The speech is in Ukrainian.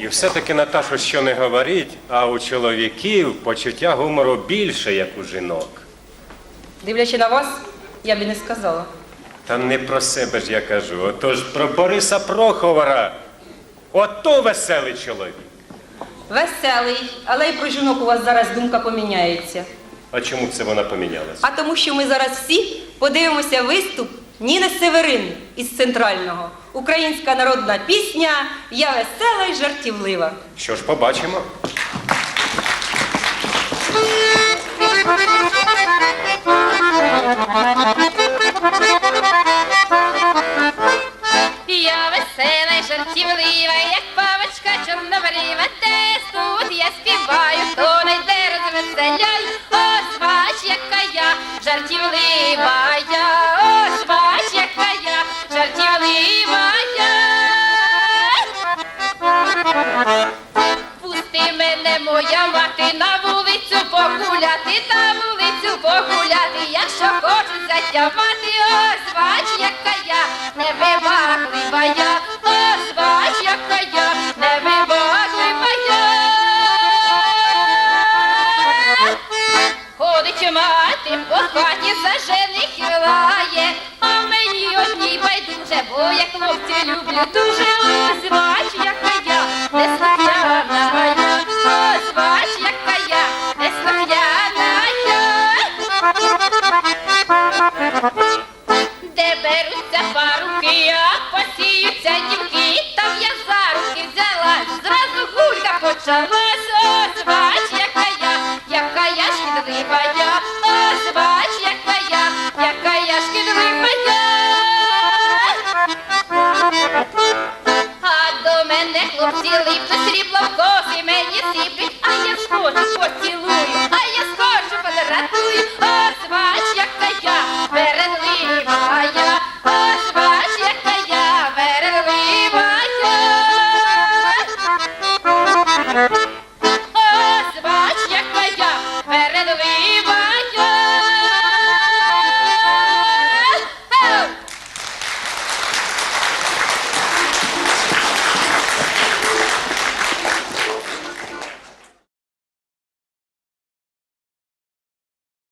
І все-таки Наташо, що не говорить, а у чоловіків почуття гумору більше, як у жінок. Дивлячи на вас, я б і не сказала. Та не про себе ж я кажу. Отож про Бориса Проховара. Ото веселий чоловік. Веселий, але й про жінок у вас зараз думка поміняється. А чому це вона помінялася? А тому, що ми зараз всі подивимося виступ Ніни Северин із центрального. Українська народна пісня Я весела й жартівлива. Що ж побачимо? Я весела й жартівлива, як павочка чорнобрива, десь тут я співаю, хто не йде розвеселяй. Ось бач, яка я жартівлива я, Пусти мене, моя мати, на вулицю погуляти, на вулицю погуляти, якщо хочу затямати, ось бач, яка я невибаглива я, ось бач, яка я невибаглива я. Ходить мати по хаті за жених лає, а мені одній байдуже, бо я хлопця люблю дуже. Ось бач, яка почалась, ось бач, яка я, яка я шкідлива любить, а я в школі поцілую.